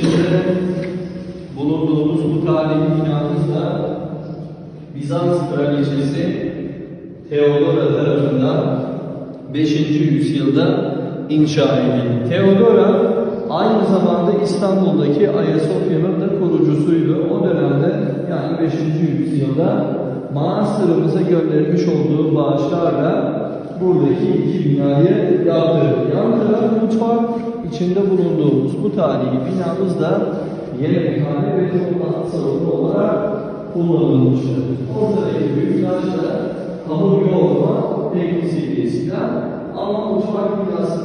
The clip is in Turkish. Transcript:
Neticede bulunduğumuz bu tarihi binamızda Bizans kraliçesi Teodora tarafından 5. yüzyılda inşa edildi. Teodora aynı zamanda İstanbul'daki Ayasofya'nın da kurucusuydu. O dönemde yani 5. yüzyılda Manastırımıza göndermiş olduğu bağışlarla buradaki iki binayı yaptı. Mutfak içinde bulunduğumuz bu tarihi binamız da yemekhane ve toplantı salonu olarak kullanılmıştır. Ortadaki büyük taş da hamur yoğurma teknisiydi eskiden. Ama mutfak binasından